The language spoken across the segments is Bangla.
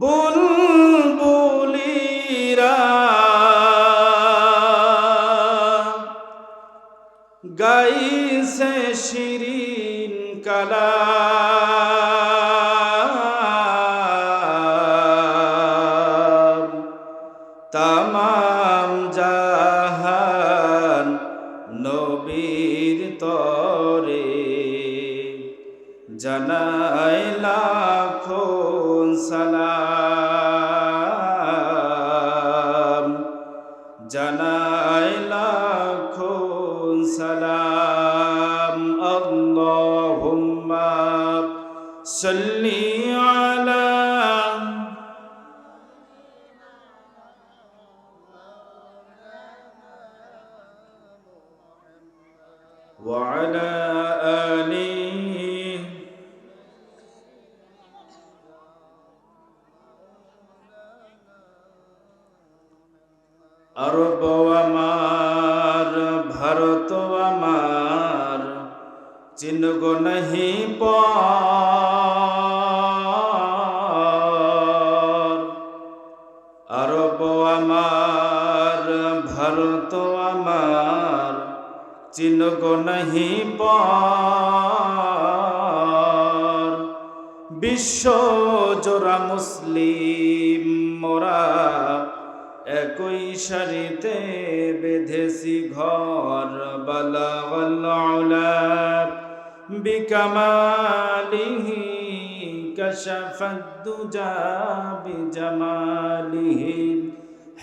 বল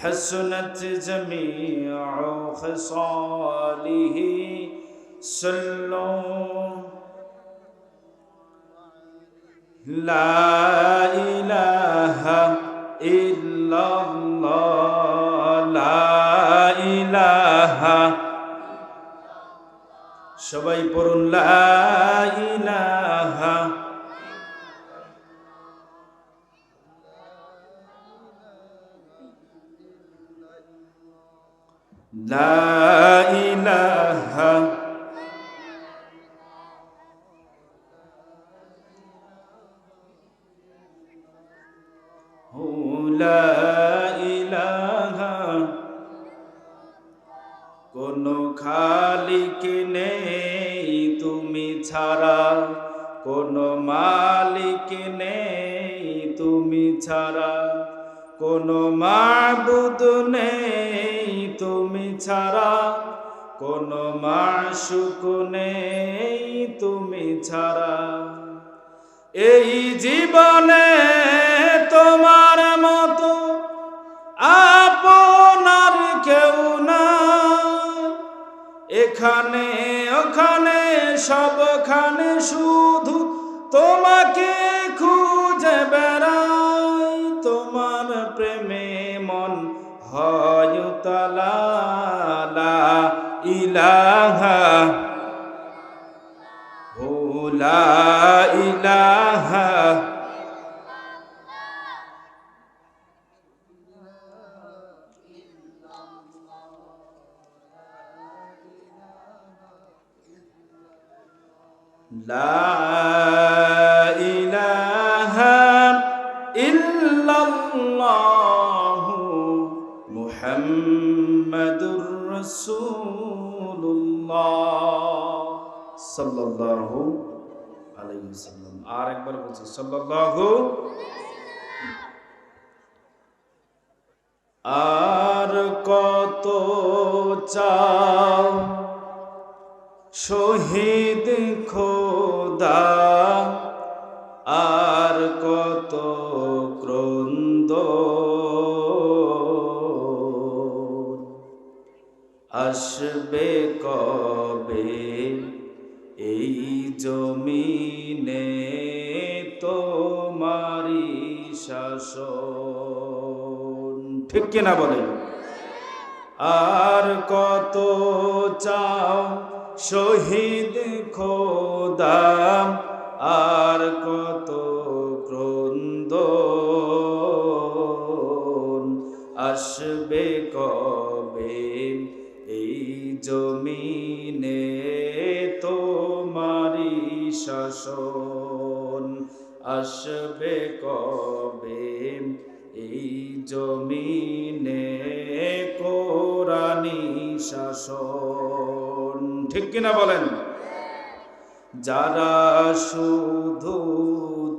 حسنت جميع خصاله صلوا لا إله إلا الله لا إله সবাই পড়ুন লা ইলাহা ইলাহা লা ইলাহা। কোনো খালিক নেই তুমি ছাড়া। কোনো মালিক নেই তুমি ছাড়া। কোনো মাবুদ নেই তুমি ছাড়া। কোনো মাসুক নেই তুমি ছাড়া। এই জীবনে তোমার মতো আপনার কেউ না এখানে ওখানে সবখানে শুধু তোমাকে লা ইলাহা ও লা ইলাহা لا রাসূলুল্লাহ সাল্লাল্লাহু আলাইহি ওয়াসাল্লাম। আর একবার বলছি সাল্লাল্লাহু আর কত চাও শহীদ খোদাম, আর কত ক্রন্দ আসবে কবে? এই জমিনে তোমারি শাসন আসবে কিনা বলেন? যারা শুধু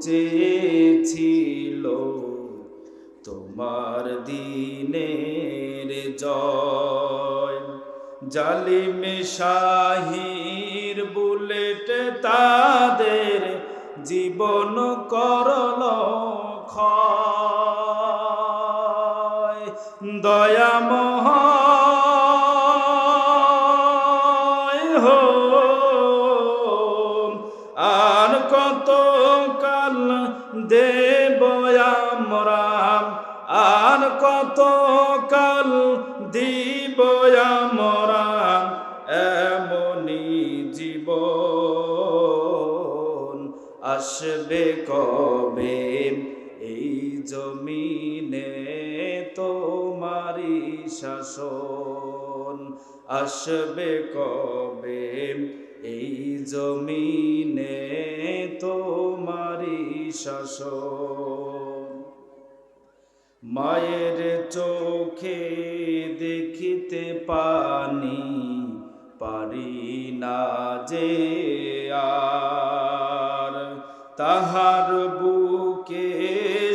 চেয়েছিল তোমার দিনের জয়, জালিমে শাহির বুলেট তাদের জীবন করল ক্ষয়। দয়ামহ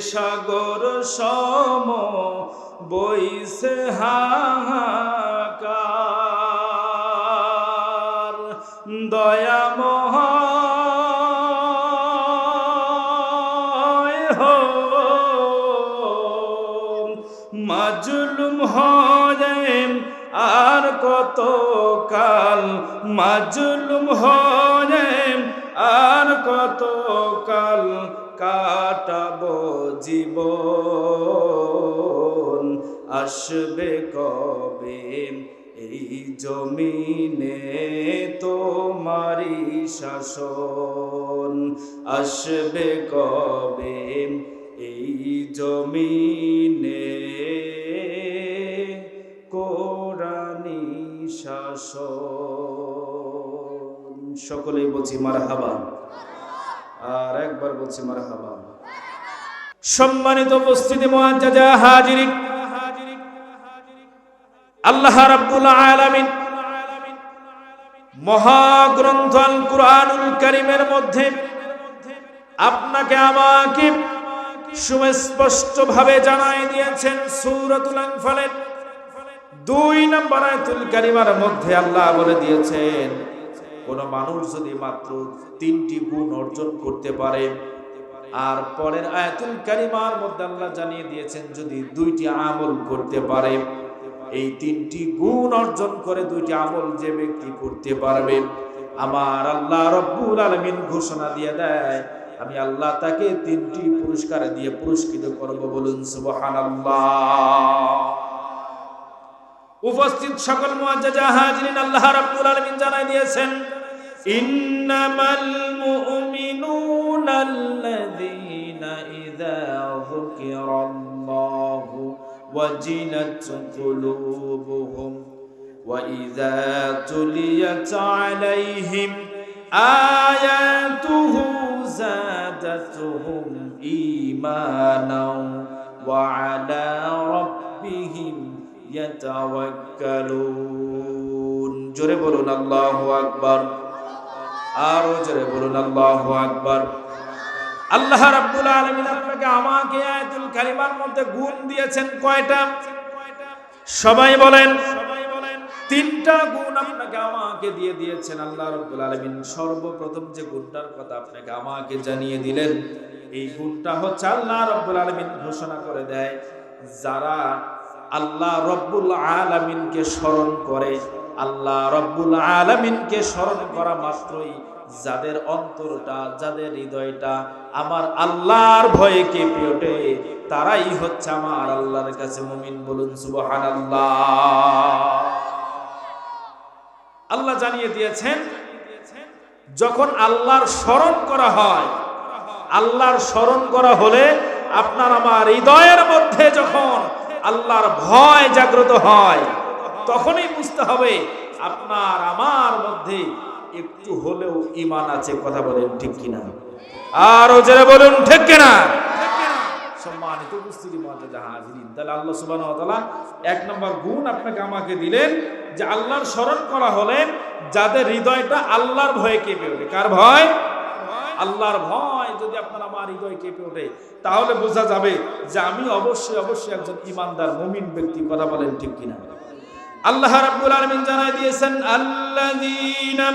সাগর সম বইছে হাহাকার। দয়াময় হো। মাজলুম হয়েম আর কত কাল মাজলুম আর কত জীবন আসবে কবে? এই জমিনে তোমারি শাসন আসবে কবে? এই জমিনে কোরআনি শাসন। সকলেই বলছি মার হাবা আর একবার বলছি মার হাবা সম্মানিত উপস্থিতি মহাজাজা হাজিরি। আল্লাহ রাব্বুল আলামিন মহাগ্রন্থ আল কুরআনুল কারীমের মধ্যে আপনাকে আমাকে সুস্পষ্ট ভাবে জানাই দিয়েছেন সূরাতুল আনফালের দুই নম্বর আয়াতুল কারিমার মধ্যে আল্লাহ বলে দিয়েছেন, কোন মানুষ যদি মাত্র তিনটি গুণ অর্জন করতে পারে আর পরের আয়াতুল কারিমার মধ্যে আল্লাহ জানিয়ে দিয়েছেন, যদি দুইটি আমল করতে পারে, এই তিনটি গুণ অর্জন করে দুইটি আমল যে ব্যক্তি করতে পারবে। আমার আল্লাহ রব্বুল আলমিন ঘোষণা দিয়ে দেয়, আমি আল্লাহ তাকে তিনটি পুরস্কার দিয়ে পুরস্কৃত করব বলুন, সুবহানাল্লাহ। উপস্থিত সকল মুআজ্জাজা হাজিরিন আল্লাহ রাব্বুল আলামিন জানাই দিয়েছেন, ইন্নামাল মুমিনুনা আল্লাযীনা ইযা যুকিরাল্লাহু ওয়াজিলাত কুলুবুহুম وإذا تليت عليهم آياته زادتهم إيمانا وعلى ربهم ইয়াতাওয়াক্কালুন জোরে বলুন আল্লাহু আকবার আরো জোরে বলুন আল্লাহু আকবার আল্লাহ রাব্বুল আলামিন আপনাকে আমাকে আয়াতুল কারিমার মধ্যে গুণ দিয়েছেন কয়টা? সবাই বলেন। তিনটা গুণ আপনাকে আমাকে দিয়ে দিয়েছেন আল্লাহ রাব্বুল আলামিন। সর্বপ্রথম যে গুণটার কথা আপনাকে আমাকে জানিয়ে দিলেন, এই গুণটা হচ্ছে আল্লাহ রাব্বুল আলামিন ঘোষণা করে দেয়, যারা আল্লাহ রব্বুল আলামিনকে স্মরণ করে, আল্লাহ রব্বুল আলামিনকে স্মরণ করা মাত্রই যাদের অন্তরটা, যাদের হৃদয়টা আমার আল্লাহর ভয়ে কেঁপে ওঠে, তারাই হচ্ছে আমার আল্লাহর কাছে মুমিন বলুন সুবহানাল্লাহ। আল্লাহ জানিয়ে দিয়েছেন, যখন আল্লাহর স্মরণ করা হয়, আল্লাহর স্মরণ করা হলে আপনার আমার হৃদয়ের মধ্যে যখন আল্লাহর ভয় জাগ্রত হয়, তখনই বুঝতে হবে আপনার আমার মধ্যে একটু হলেও ইমান আছে, কথা বলেন ঠিক কিনা? আর যারা বলুন, ঠিক কিনা? সম্মানিত উপস্থিতি তাহলে আল্লাহ সুবাহ এক নম্বর গুণ আপনাকে আমাকে দিলেন যে আল্লাহর স্মরণ করা হলে যাদের হৃদয়টা আল্লাহর ভয়ে কেঁপে ওঠে। কার ভয়? আল্লাহর ভয়। যদি আপনার আমার হৃদয় কেঁপে ওঠে, তাহলে বোঝা যাবে যে আমি অবশ্যই অবশ্যই একজন ইমানদার মুমিন ব্যক্তি, কথা বলেন ঠিক কিনা? আল্লাহ রাব্বুল আলামিন জানাই দিয়েছেন, আল্লাযীনা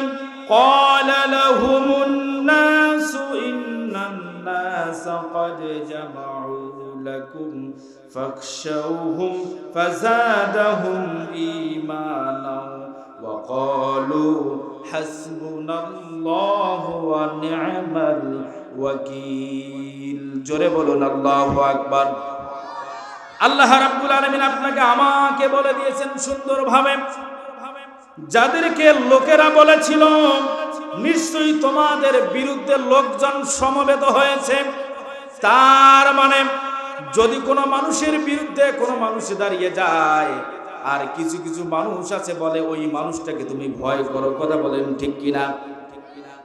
قال لهم الناس إن الناس قد جمعوا لكم فاخشوهم فزادهم إيمانا وقالوا حسبنا الله ونعم الوكيل জোরে বলুন আল্লাহু আকবার আল্লাহ রাব্বুল আলামিন আপনাকে আমাকে বলে দিয়েছেন সুন্দরভাবে যাদেরকে লোকেরা বলেছিল, নিশ্চয়ই তোমাদের বিরুদ্ধে লোকজন সমবেত হয়েছে। তার মানে যদি কোনো মানুষের বিরুদ্ধে কোনো মানুষ দাঁড়িয়ে যায়, আর কিছু কিছু মানুষ আছে বলে ওই মানুষটাকে তুমি ভয় করো, কথা বলেন ঠিক কিনা?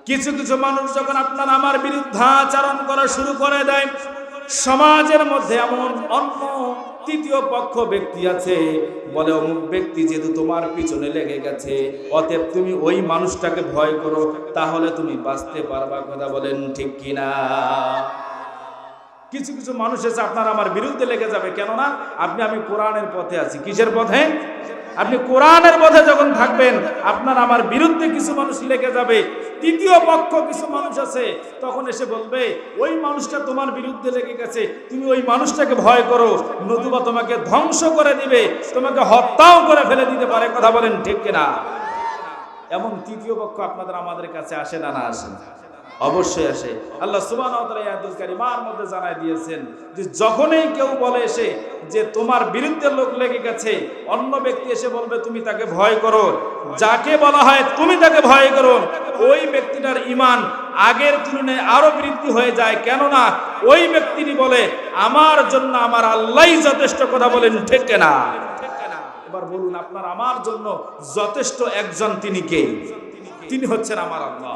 কিছু কিছু মানুষ যখন আপনার আমার বিরুদ্ধাচরণ করা শুরু করে দেয়, সমাজের মধ্যে এমন অন্য তৃতীয় পক্ষ ব্যক্তি আছে। বলে অমুক ব্যক্তি যেহেতু তোমার পিছনে লেগে গেছে, অতএব তুমি ওই মানুষটাকে ভয় করো, তাহলে তুমি বাঁচতে পারবা কথা বলেন ঠিক কিনা? কিছু কিছু মানুষ এসে আপনার আমার বিরুদ্ধে লেগে যাবে। কেননা, আপনি, আমি কোরআনের পথে আছি। কিসের পথে? আপনি কোরআনের পথে যখন থাকবেন, আপনার আমার বিরুদ্ধে কিছু মানুষ লেগে যাবে, তৃতীয় পক্ষ কিছু মানুষ আছে, তখন এসে বলবে, ওই মানুষটা তোমার বিরুদ্ধে লেগে গেছে, তুমি ওই মানুষটাকে ভয় করো, নতুবা তোমাকে ধ্বংস করে দিবে, তোমাকে হত্যাও করে ফেলে দিতে পারে। কথা বলেন ঠিক কিনা? এমন তৃতীয় পক্ষ আপনাদের আমাদের কাছে আসে না না আসে না। অবশ্যই আসে। আল্লাহ আব্দুল কারিমার মধ্যে জানাই দিয়েছেন যে যখনই কেউ বলে এসে যে তোমার বিরুদ্ধে লোক লেগে গেছে, অন্য ব্যক্তি এসে বলবে, তুমি তাকে ভয় করো। যাকে বলা হয়, তুমি তাকে ভয় করো। ওই ব্যক্তিটার ইমান আগের তুলনায় আরও বৃদ্ধি হয়ে যায়। কেননা ওই ব্যক্তিটি বলে, আমার জন্য আমার আল্লাহ যথেষ্ট কথা বলেন। ঠিক না এবার বলুন, আপনার আমার জন্য যথেষ্ট একজন তিনি কে? তিনি হচ্ছেন আমার আল্লাহ।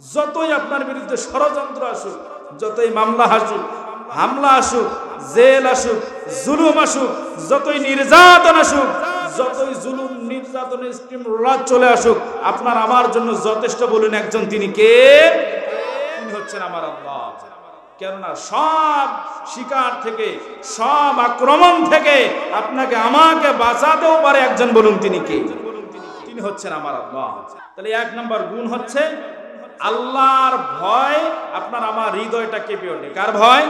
যতই আপনার বিরুদ্ধে ষড়যন্ত্র আসুক, যতই মামলা আসুক, হামলা আসুক, জেল আসুক, জুলুম আসুক, যতই নির্যাতন আসুক, যতই জুলুম নির্যাতনের স্টিম রাত চলে আসুক, আপনার আমার জন্য যথেষ্ট বলুন একজন তিনি কে? তিনি হচ্ছেন আমার আল্লাহ। কেননা সব শিকার থেকে, সব আক্রমণ থেকে আপনাকে আমাকে বাঁচাতেও পারে একজন বলুন তিনি কে? তিনি হচ্ছেন আমার আল্লাহ। তাহলে এক নম্বর গুণ হচ্ছে আল্লাহর ভয় আপনার আমার হৃদয়টা কেঁপে ওঠে। কার ভয়?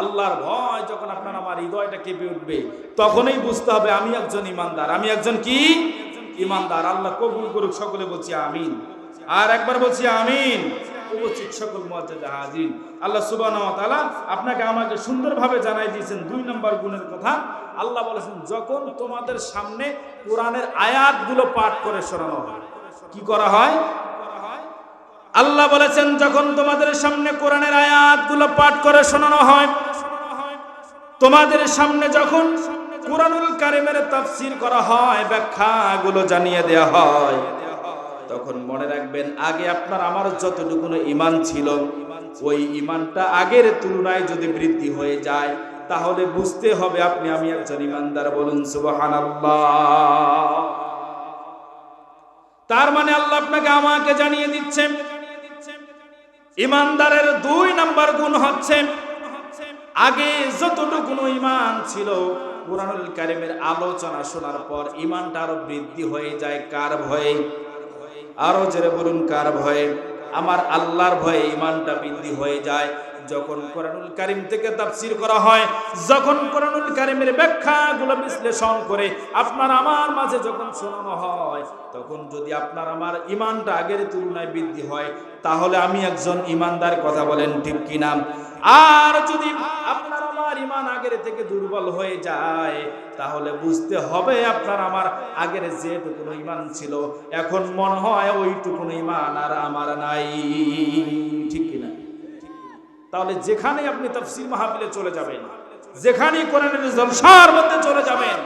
আল্লাহর ভয় যখন আপনার আমার হৃদয়টা কেঁপে উঠবে, তখনই বুঝতে হবে আমি একজন ইমানদার। আমি একজন কি? ইমানদার। আল্লাহ কবুল করুক, সকলে বলছি আমিন। আর একবার বলছি আমিন। উপস্থিত সকল আল্লাহ আপনাকে আমাকে সুন্দরভাবে দিয়েছেন দুই নম্বর গুণের কথা। আল্লাহ বলেছেন, যখন তোমাদের সামনে আয়াতগুলো পাঠ করে শোনানো হয়, কি করা হয়? আল্লাহ বলেছেন, যখন তোমাদের সামনে কোরআনের আয়াতগুলো পাঠ করে শোনানো হয়, তোমাদের সামনে যখন কোরআনুল কারিমের তাফসির করা হয়, ব্যাখ্যাগুলো জানিয়ে দেয়া হয়, তখন মনে রাখবেন, আগে আপনার আমার যতটুকু ইমান ছিল, ওই ইমানটা আগের তুলনায় যদি বৃদ্ধি হয়ে যায়, তাহলে বুঝতে হবে আপনি, আমি একজন ইমানদার বলুন সুবহানাল্লাহ। তার মানে আল্লাহ আপনাকে আমাকে জানিয়ে দিচ্ছেন ইমানদারের দুই নাম্বার গুণ হচ্ছে, আগে যতটুকু ইমান ছিল, কোরআনুল কারিমের আলোচনা শোনার পর ইমানটা আরও বৃদ্ধি হয়ে যায় কার ভয়ে আরও জেরে বলুন কার ভয়ে আমার আল্লাহর ভয়ে ইমানটা বৃদ্ধি হয়ে যায়। যখন কোরআনুল কারিম থেকে তাফসির করা হয়, যখন কোরআনুল কারিমের ব্যাখ্যাগুলো বিশ্লেষণ করে আপনার আমার মাঝে যখন শোনানো হয়, তখন যদি আপনার আমার ইমানটা আগের তুলনায় বৃদ্ধি হয়, তাহলে আমি একজন ইমানদার কথা বলেন ঠিক কিনা? আর যদি আপনার আমার ইমান আগের থেকে দুর্বল হয়ে যায়, তাহলে বুঝতে হবে আপনার আমার আগের যেটুকুন ইমান ছিল, এখন মনে হয় ওইটুকুন ইমান আর আমার নাই। তাহলে যেখানে আপনি তাফসির মাহফিলে চলে যাবেন যেখানেই কোরআনের জলসার মধ্যে চলে যাবেন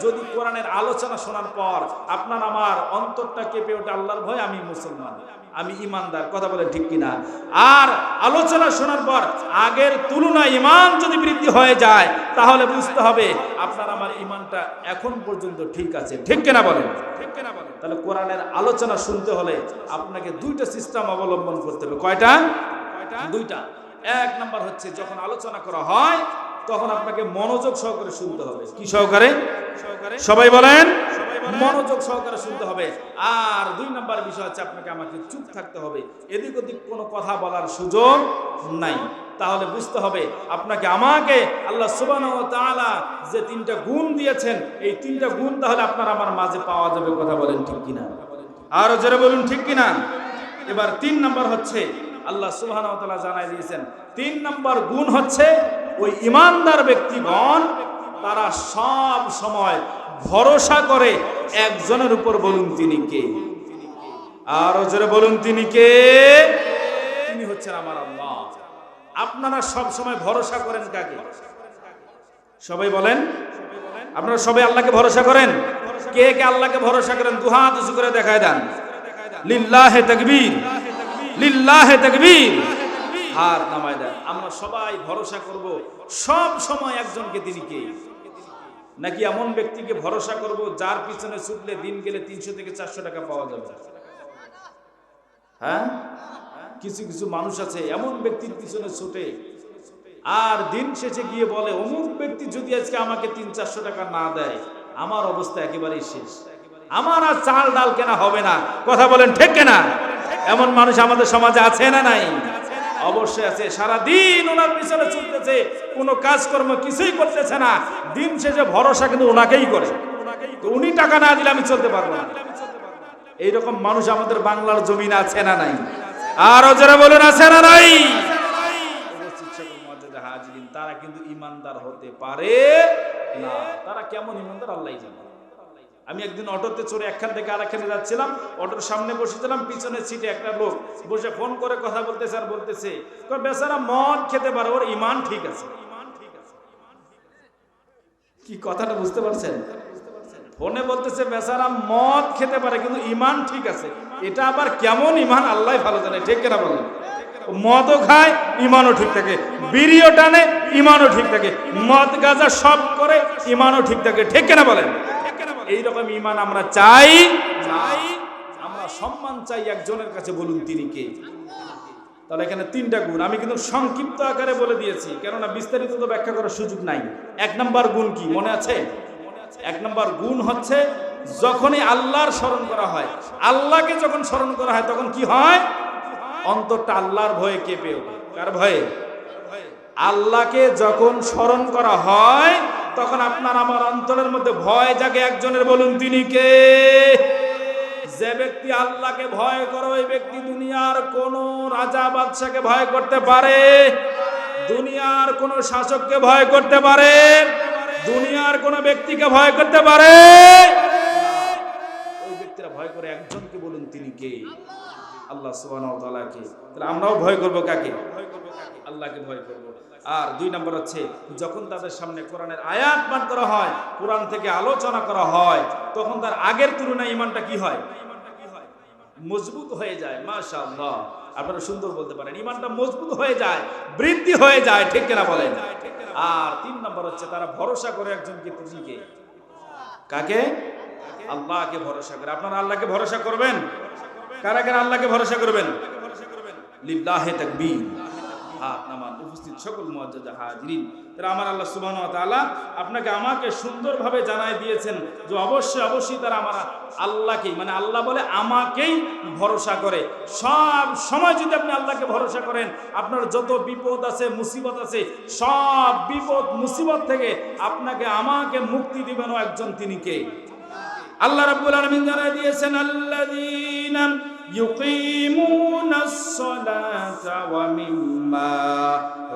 যদি কোরআনের আলোচনা শোনার পর আপনার আমার অন্তরটা কেঁপে ওঠে আল্লাহর ভয় আমি মুসলমান আমি ইমানদার কথা বলে ঠিক কিনা? আর আলোচনা শোনার পর আগের তুলনায় ইমান যদি বৃদ্ধি হয়ে যায় তাহলে বুঝতে হবে আপনার আমার ইমানটা এখন পর্যন্ত ঠিক আছে। ঠিক কিনা বলেন? ঠিক কিনা বলেন। তাহলে কোরআনের আলোচনা শুনতে হলে আপনাকে দুইটা সিস্টেম অবলম্বন করতে হবে। কয়টা? দুইটা। এক নাম্বার হচ্ছে যখন আলোচনা করা হয় তখন আপনাকে মনোযোগ সহকারে শুনতে হবে। কি সহকারে? সবাই বলেন? মনোযোগ সহকারে শুনতে হবে। আর দুই নাম্বার বিষয় হচ্ছে আপনাকে আমাকে চুপ থাকতে হবে। এদিক ওদিক কোনো কথা বলার সুযোগ নাই। তাহলে বুঝতে হবে আপনাকে আমাকে আল্লাহ সুবান যে তিনটা গুণ দিয়েছেন এই তিনটা গুণ তাহলে আপনার আমার মাঝে পাওয়া যাবে। কথা বলেন ঠিক কিনা? আরও জোরে বলুন ঠিক কিনা? এবার তিন নাম্বার হচ্ছে আল্লাহ সুবহান জানাই দিয়েছেন। তিন নম্বর গুণ হচ্ছে ওই ইমানদার ব্যক্তিগণ, তারা সব সময় ভরসা করে একজনের উপর বলুন তিনি কে? আর জোরে বলুন তিনি কে? তিনি হচ্ছেন আমার আল্লাহ। আপনারা সব সময় ভরসা করেন কাকে? সবাই বলেন। আপনারা সবাই আল্লাহকে ভরসা করেন? কে কে আল্লাহকে ভরসা করেন? দুহাত উঁচু করে দেখায় দেন। লিল্লাহে তাকবীর। লিল্লাহে তাকবীর। হাত নামায় দেন আমরা সবাই ভরসা করব, সব সময় একজনকে তিনি কে? নাকি এমন ব্যক্তিকে ভরসা করব, যার পিছনে ছুটলে দিন গেলে তিনশো থেকে চারশো টাকা পাওয়া যাবে? হ্যাঁ? কিছু কিছু মানুষ আছে, এমন ব্যক্তির পিছনে ছুটে, আর দিন শেষে গিয়ে বলে, অমুক ব্যক্তি যদি আজকে আমাকে তিন চারশো টাকা না দেয়, আমার অবস্থা একেবারেই শেষ। আমার আর চাল ডাল কেনা হবে না। কথা বলেন ঠিক কেনা? এমন মানুষ আমাদের সমাজে আছে না নাই? অবশ্যই আছে। সারা দিন ওনার পিছনে চলতেছে কোনো কাজকর্ম কিছুই করতেছে না। দিন শেষে ভরসা কিন্তু ওনাকেই করে। তো উনি টাকা না দিলে আমি চলতে পারব না। এইরকম মানুষ আমাদের বাংলার জমিন আছে না নাই? আরও যারা বলেন, আছে না নাই? তারা কিন্তু ইমানদার হতে পারে না। তারা কেমন ইমানদার? আল্লাহ জানে। আমি একদিন অটোতে চড়ে একখান থেকে আরেকখানে যাচ্ছিলাম, অটোর সামনে বসেছিলাম পিছনে সিটে একটা লোক বসে ফোন করে কথা বলতেছে আর বলতেছে বেচারা মদ খেতে পারে, ওর ইমান ঠিক আছে। কি কথাটা বুঝতে পারছেন? ফোনে বলতেছে, বেচারা মদ খেতে পারে, কিন্তু ইমান ঠিক আছে। এটা আবার কেমন ইমান? আল্লাহ ভালো জানে, ঠিক কেনা বলেন? মদও খায়, ইমানও ঠিক থাকে। বিড়িও টানে, ইমানও ঠিক থাকে। মদ গাজা সব করে, ইমানও ঠিক থাকে, ঠিক কেনা বলেন? এইরকম ইমান আমরা চাই চাই আমরা সম্মান চাই একজনের কাছে বলুন তিনি কে। তাহলে এখানে তিনটা গুণ। আমি কিন্তু সংক্ষিপ্ত আকারে বলে দিয়েছি, কেননা বিস্তারিত তো ব্যাখ্যা করার সুযোগ নাই। এক নম্বর গুণ কি? মনে আছে? এক নম্বর গুণ হচ্ছে যখনই আল্লাহর স্মরণ করা হয়, আল্লাহকে যখন স্মরণ করা হয়, তখন কি হয়? অন্তরটা আল্লাহর ভয়ে কেঁপে ওঠে। কার ভয়ে? আল্লাহকে যখন স্মরণ করা হয় তখন আপনার আমার অন্তরের মধ্যে ভয় জাগে একজনের বলুন, তিনি কে? যে ব্যক্তি আল্লাহকে ভয় করে, ওই ব্যক্তি দুনিয়ার কোন রাজা বাদশাকে ভয় করতে পারে, দুনিয়ার কোন শাসককে ভয় করতে পারে, দুনিয়ার কোন ব্যক্তিকে ভয় করতে পারে। ওই ব্যক্তিরা ভয় করে, একজনকে বলুন তিনি কে? আল্লাহ তাআলাকে। তাহলে আমরাও ভয় করব কাকে? আল্লাহকে ভয় করব আর দুই নম্বর হচ্ছে, যখন তাদের সামনে কোরআনের আয়াত পাঠ করা হয়, কোরআন থেকে আলোচনা করা হয়, তখন তার আগের তুলনায় ইমানটা কি হয়? মজবুত হয়ে যায়, মাশাআল্লাহ। আপনারা সুন্দর বলতে পারেন, ইমানটা মজবুত হয়ে যায়, বৃদ্ধি হয়ে যায়, ঠিক কিনা বলেন? আর তিন নম্বর হচ্ছে, তারা ভরসা করে একজনকে তিনিকে কাকে? আল্লাহকে ভরসা করে। আপনারা আল্লাহকে ভরসা করবেন? কারা কারা আল্লাহকে ভরসা করবেন? লিল্লাহে তাকবীর। হাত নামান। উপস্থিত সকল মুআজ্জাজ হাজিরিন। তারা আমার আল্লাহ সুবহানাহু ওয়া তাআলা আপনাকে আমাকে সুন্দরভাবে জানাই দিয়েছেন যে অবশ্যই অবশ্যই তারা আমার আল্লাহকেই মানে আল্লাহ বলে আমাকেই ভরসা করে। সব সময় যদি আপনি আল্লাহকে ভরসা করেন, আপনার যত বিপদ আছে, মুসিবত আছে, সব বিপদ, মুসিবত থেকে আপনাকে, আমাকে মুক্তি দিবেন একজন তিনি কে? আল্লাহ রাব্বুল আলামিন জানাই দিয়েছেন, আল্লাযীনা সালাতা ওয়া মিম্মা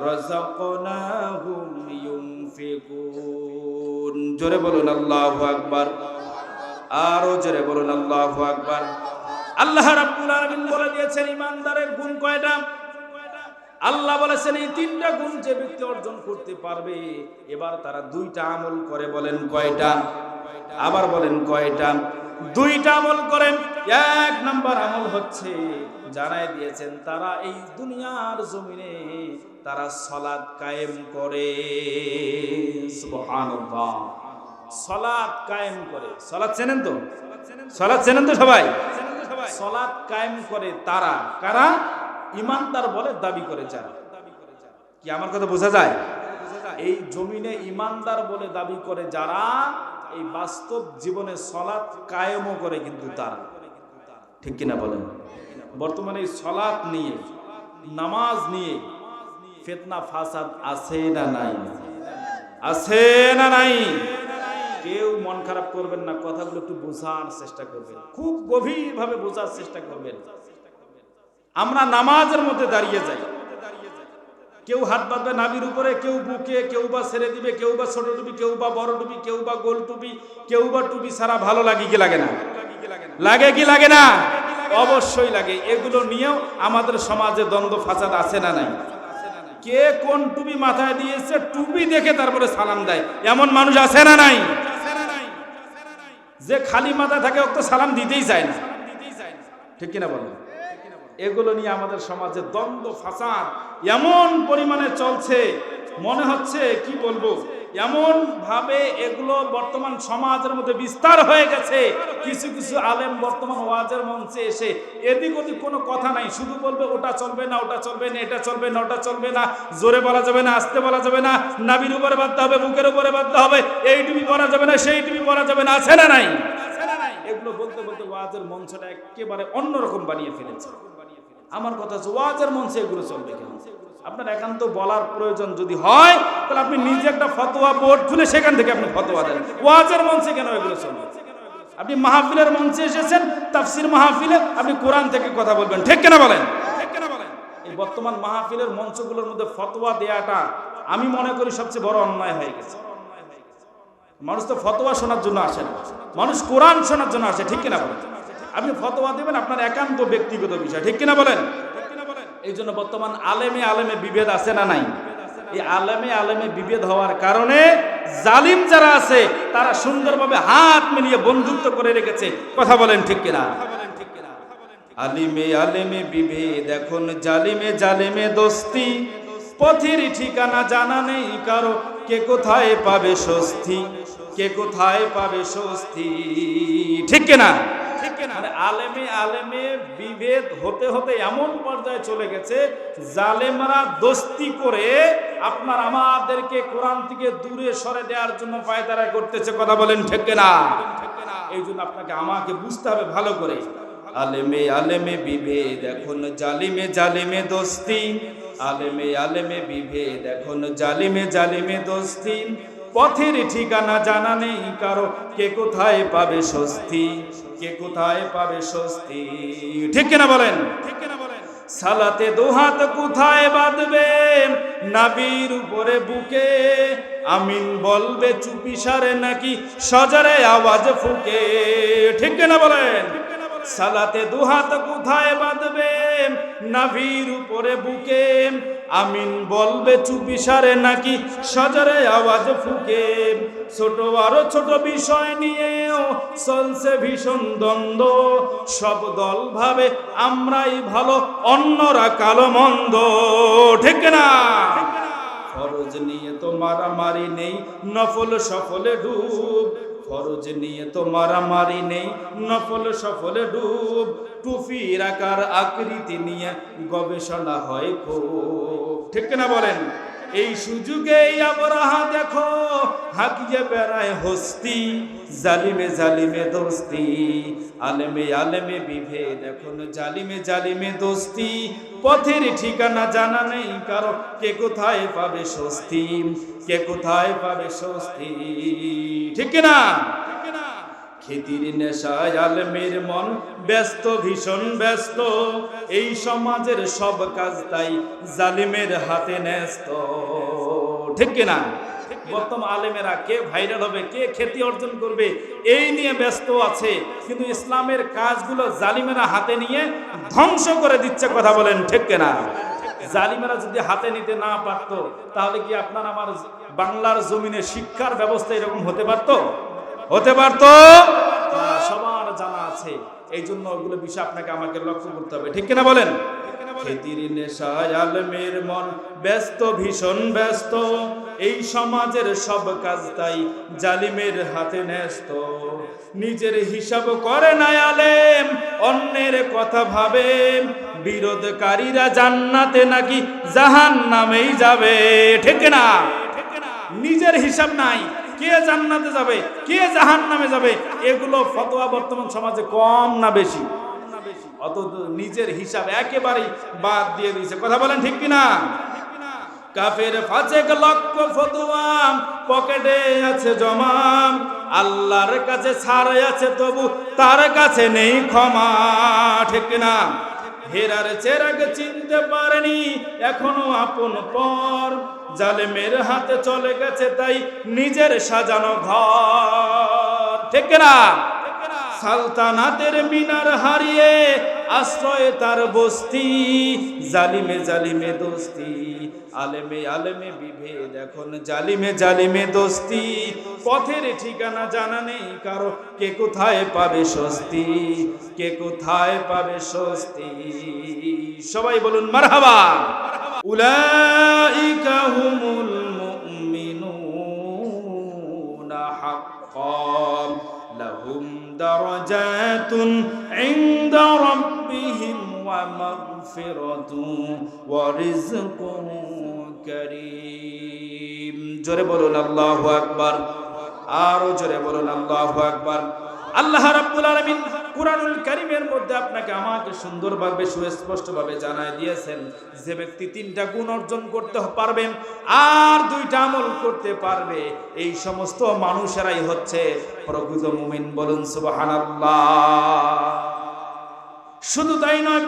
রাযাকনাহুম ইউনফিকুন জোরে বলুন আল্লাহু আকবার। আরও জোরে বলুন আল্লাহু আকবার। আল্লাহ রাব্বুল আলামিন বলে দিয়েছেন, ইমানদারের গুণ কয়টা? আল্লাহ বলেছেন, এই তিনটা গুণ যে ব্যক্তি অর্জন করতে পারবে, এবার তারা দুইটা আমল করে বলেন কয়টা? আবার বলেন কয়টা? দুইটা আমল করেন। এক নাম্বার আমল হচ্ছে জানাই দিয়েছেন তারা এই দুনিয়ার জমিনে তারা সলাদ কায়েম করে। সলাদ কায়েম করে। সলাদ চেনেন তো? সলাদ চেনেন তো সবাই? সলাদ কায়েম করে তারা। কারা? ইমানদার বলে দাবি করে যারা। কি আমার কথা বোঝা যায়? এই জমিনে ইমানদার বলে দাবি করে যারা এই বাস্তব জীবনে সলাৎ কায়েমও করে কিন্তু তারা। ঠিক কিনা বলেন? বর্তমানে সলাৎ নিয়ে, নামাজ নিয়ে ফেতনা ফাসাদ আছে না নাই? আছে না নাই? কেউ মন খারাপ করবেন না, কথাগুলো একটু বোঝার চেষ্টা করবেন। খুব গভীরভাবে বোঝার চেষ্টা করবেন। আমরা নামাজের মধ্যে দাঁড়িয়ে যাই। কেউ হাত বাঁধবে নাবির উপরে, কেউ বুকে, কেউ বা ছেড়ে দিবে, কেউ বা ছোট টুপি, কেউ বা বড় টুপি, কেউ বা গোল টুপি, কেউ বা টুপি সারা ভালো লাগে কি লাগে না? লাগে কি লাগে না? অবশ্যই লাগে। এগুলো নিয়েও আমাদের সমাজে দ্বন্দ্ব, ফাসাদ আছে না নাই? কে কোন টুপি মাথায় দিয়েছে, টুপি দেখে তারপরে সালাম দেয়। এমন মানুষ আছে না নাই? যে খালি মাথা থাকে তো সালাম দিতেই চায় না। ঠিক কিনা বলেন? এগুলো নিয়ে আমাদের সমাজে দ্বন্দ্ব, ফাসাদ এমন পরিমাণে চলছে। মনে হচ্ছে, কি বলব? এমন ভাবে এগুলো বর্তমান সমাজের মধ্যে বিস্তার হয়ে গেছে। কিছু কিছু আলেম বর্তমান ওয়াজের মঞ্চে এসে এদিক ওদিক কোনো কথা নাই, শুধু বলবে ওটা চলবে না, ওটা চলবে না, এটা চলবে না, ওটা চলবে না, জোরে বলা যাবে না, আস্তে বলা যাবে না, নাবির উপরে বাঁধতে হবে, বুকের উপরে বাঁধতে হবে এই টুপি পরা যাবে না সেই টুপি পরা যাবে না, আছে না নাই? এগুলো বলতে বলতে ওয়াজের মঞ্চটা একেবারে অন্যরকম বানিয়ে ফেলেছে। আমার কথা হচ্ছে ওয়াজের মঞ্চে এগুলো চলবে কেন? আপনার একান্ত বলার প্রয়োজন যদি হয়, তাহলে আপনি নিজে একটা ফতোয়া বোর্ড খুলে সেখান থেকে আপনি ফতোয়া দেন। ওয়াজের মঞ্চে কেন এগুলো চলবে? আপনি মাহফিলের মঞ্চে এসেছেন, তাফসির মাহফিলে আপনি কোরআন থেকে কথা বলবেন। ঠিক কেনা বলেন? ঠিক কেনা বলেন? এই বর্তমান মাহফিলের মঞ্চগুলোর মধ্যে ফতোয়া দেয়াটা আমি মনে করি সবচেয়ে বড় অন্যায় হয়ে গেছে। মানুষ তো ফতোয়া শোনার জন্য আসে না। মানুষ কোরআন শোনার জন্য আসে, ঠিক কিনা বলেন? আপনি ফতোয়া দেবেন আপনার একান্ত ব্যক্তিগত বিষয়, ঠিক কিনা বলেন? এই জন্য বর্তমান আলেমে আলেমে বিভেদ আছে না নাই? এই আলেমে আলেমে বিভেদ হওয়ার কারণে জালিম যারা আছে, তারা সুন্দরভাবে হাত মিলিয়ে বন্ধুত্ব করে রেখেছে। কথা বলেন ঠিক কিনা? আলিমে আলেমে বিভেদ, এখন জালিমে জালিমে দোস্তি। পথের ঠিকানা জানা নেই কারও। কে কোথায় পাবে স্বস্তি? কে কোথায় পাবে স্বস্তি? ঠিক কিনা? মানে আলেমে আলেমে বিভেদ হতে হতে এমন পর্যায়ে চলে গেছে, জালেমরা দোস্তি করে আপনার আমাদেরকে কোরআন থেকে দূরে সরে দেওয়ার জন্য পায়তারা করতেছে, কথা বলেন ঠিক না এই জন্য আপনাকে আমাকে বুঝতে হবে ভালো করে। আলেমে আলেমে বিভেদ, এখন জালিমে জালিমে দোস্তি। আলেমে আলেমে বিভেদ, এখন জালিমে জালিমে দোস্তি। পথের ঠিকানা জানা নেই কারও। কে কোথায় পাবে স্বস্তি? কে কোথায় পাবে স্বস্তি? ঠিক কিনা বলেন? ঠিক কিনা বলেন সালাতে দোহাত কোথায় বাঁধবে? নাবির উপরে বুকে আমিন বলবে চুপি সারে নাকি সজারে আওয়াজ ফুকে? ঠিক কিনা বলেন? সালাতে দুহাত কোথায় বাঁধবে? নাভির উপরে বুকে আমিন বলবে চুপি সারে নাকি? সজরে আওয়াজ ফুকে। ছোট আরও ছোট বিষয় নিয়েও চলছে ভীষণ দ্বন্দ্ব। সব দল ভাবে আমরাই ভালো, অন্যরা কালো মন্দ। ঠিক না? ফরজ নিয়ে তো মারামারি নেই, নফল সফলে ডুব। ফরজ নিয়ে তো মারামারি নেই, নফল সফলে ডুব টুফির আকার আকৃতি নিয়ে গবেষণা হয় খুব। ঠিক না বলেন? এই সুযোগে আবরাহা দেখো হাকিয়ে বেড়ায় হস্তি, জালিমে জালিমে দোস্তি, আলেমে আলেমে বিভেদ, এখন জালিমে জালিমে দোস্তি, পথের ঠিকানা জানা নেই কারও, কে কোথায় পাবে স্বস্তি, কে কোথায় পাবে স্বস্তি? ঠিক না খেতির নেশায় আলমের মন ব্যস্ত, ভীষণ ব্যস্ত। এই সমাজের সব কাজ তাই জালিমের হাতে ন্যস্ত। ঠিক কিনা? বর্তমান আলেমেরা কে ভাইরাল হবে, কে খ্যাতি অর্জন করবে, এই নিয়ে ব্যস্ত আছে। কিন্তু ইসলামের কাজগুলো জালিমেরা হাতে নিয়ে ধ্বংস করে দিচ্ছে, কথা বলেন ঠিক কিনা? জালিমেরা যদি হাতে নিতে না পারত, তাহলে কি আপনার আমার বাংলার জমিনে শিক্ষার ব্যবস্থা এরকম হতে পারত? হতে পারত? সবার জানা আছে এই জন্য ওগুলো বিষয় আপনাকে আমাকে লক্ষ্য করতে হবে। ঠিক কিনা বলেন? নেশায় আলমের মন ব্যস্ত, ভীষণ ব্যস্ত। এই সমাজের সব কাজ তাই জালিমের হাতে ন্যস্ত। নিজের হিসাব করে না আলেম, অন্যের কথা ভাবে। বিরোধকারীরা জান্নাতে নাকি জাহান নামেই যাবে, ঠিক না? নিজের হিসাব নাই, কে জান্নাতে যাবে, কে জাহান নামে যাবে? এগুলো ফতোয়া বর্তমান সমাজে কম না বেশি। অত নিজের হিসাব একেবারেই বাদ দিয়ে দিয়েছে। কথা বলেন ঠিক কিনা? কাফের ফাঁচেক লক্ষ ফতুয়া, পকেটে আছে জমাম, আল্লাহর কাছে ছাড় আছে তবু তার কাছে নেই ক্ষমা, ঠিক না হেরার চেরাগ চিনতে পারেনি, এখনও আপন পর। জালেমের হাতে চলে গেছে তাই নিজের সাজানো ঘর, ঠিক না সালতানাতের মিনার হারিয়ে আশ্রয়ে তার বস্তি। জালিমে জালিমে দোস্তি, আলেমে আলেমে বিভেদ, এখন জালিমে জালিমে দোস্তি। পথের ঠিকানা জানা নেই কারও, কে কোথায় পাবে স্বস্তি? কে কোথায় পাবে স্বস্তি? সবাই বলুন, মারহাবা। উলাইকা হুমুল درجات عند ربهم ومغفرة ورزق كريم জোরে বলুন আল্লাহু আকবার আরো জোরে বলুন আল্লাহু আকবার আল্লাহ রাব্বুল আলামিন কুরআনুল কারীমের মধ্যে আপনাকে আমাকে সুন্দরভাবে, সুস্পষ্টভাবে জানায় দিয়েছেন যে ব্যক্তি তিনটা গুণ অর্জন করতে পারবেন আর দুইটা আমল করতে পারবে। এই সমস্ত মানুষেরাই হচ্ছে প্রকৃত মুমিন বলুন সুবহানাল্লাহ। শুধু তাই নয়,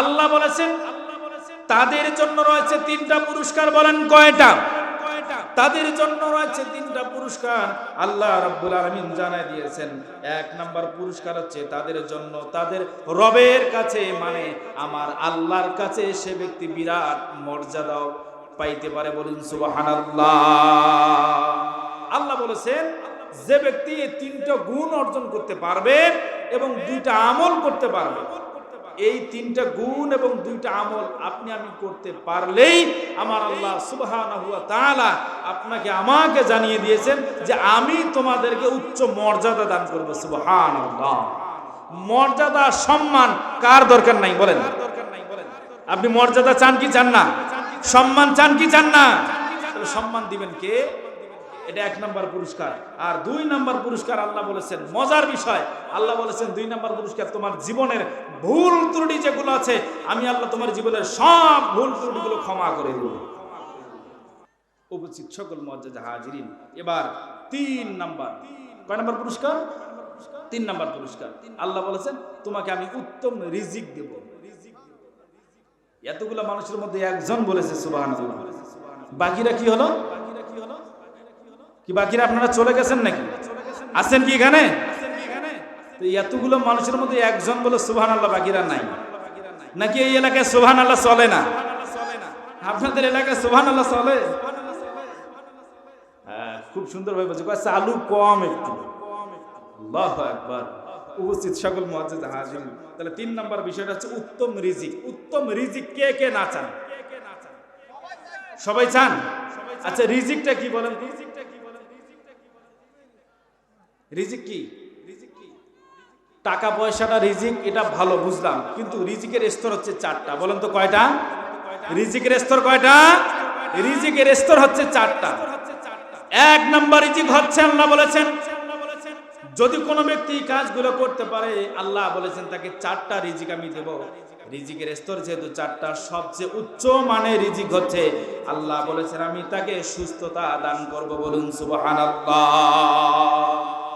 আল্লাহ বলেছেন, তাদের জন্য রয়েছে তিনটা পুরস্কার বলেন কয়টা? তাদের জন্য রয়েছে তিনটা পুরস্কার। আল্লাহ রাব্বুল আলামিন জানায় দিয়েছেন, এক নাম্বার পুরস্কার হচ্ছে তাদের জন্য, তাদের রবের কাছে মানে আমার আল্লাহর কাছে সে ব্যক্তি বিরাট মর্যাদাও পাইতে পারে বলুন সুবহানাল্লাহ। আল্লাহ বলেছেন, যে ব্যক্তি তিনটা গুণ অর্জন করতে পারবে এবং দুইটা আমল করতে পারবে এই তিনটা গুণ এবং দুইটা আমল আপনি আমি করতে পারলেই আমার আল্লাহ ওয়া আপনাকে, আমাকে জানিয়ে দিয়েছেন যে আমি তোমাদেরকে উচ্চ মর্যাদা দান করব। সুবহানাল্লাহ। মর্যাদা, সম্মান কার দরকার নাই বলেন? আপনি মর্যাদা চান কি চান না? সম্মান চান কি চান না? সম্মান দিবেন কে? এটা এক নম্বর পুরস্কার। আর দুই নম্বর পুরস্কার আল্লাহ বলেছেন, মজার বিষয়, আল্লাহ বলেছেন দুই নাম্বার পুরস্কার তোমার জীবনের ভুল ত্রুটি যেগুলো আছে, আমি আল্লাহ তোমার জীবনের সব ভুল ত্রুটিগুলো ক্ষমা করে দেব। উপস্থিত সকল মর্যাদা হাজিরিন, এবার তিন নাম্বার। কয় নাম্বার পুরস্কার? তিন নাম্বার পুরস্কার। আল্লাহ বলেছেন, তোমাকে আমি উত্তম রিজিক দেব। এতগুলো মানুষের মধ্যে একজন বলেছে সুবাহান বাকিরা কি হলো? কি বাকিরা আপনারা চলে গেছেন নাকি? আছেন কি এখানে? এতগুলো মানুষের মধ্যে একজন বলে সুবহান আল্লাহ বাকিরা নাই। নাকি এই এলাকায় সুবহান আল্লাহ চলে না? আপনাদের এলাকায় সুবহান আল্লাহ চলে? হ্যাঁ খুব সুন্দর ভাবে বলছে। চালু কম একটু। একবার উপস্থিত সকল মহাজিদ হাজির। তাহলে তিন নম্বর বিষয়টা হচ্ছে উত্তম রিজিক। উত্তম রিজিক কে কে না চান? সবাই চান? আচ্ছা রিজিকটা কি বলেন? রিজিক কি? টাকা পয়সাটা রিজিক, এটা ভালো, বুঝলাম। কিন্তু রিজিকের স্তর হচ্ছে চারটা। বলেন তো কয়টা? রিজিকের স্তর কয়টা? রিজিকের স্তর হচ্ছে চারটা। এক নাম্বার রিজিক হচ্ছে, আল্লাহ বলেছেন, যদি কোনো ব্যক্তি কাজগুলো করতে পারে, আল্লাহ বলেছেন তাকে চারটা রিজিক আমি দেব। রিজিকের স্তর যেহেতু চারটা, সবচেয়ে উচ্চ মানের রিজিক হচ্ছে, আল্লাহ বলেছেন আমি তাকে সুস্থতা দান করব বলুন, সুবহানাল্লাহ।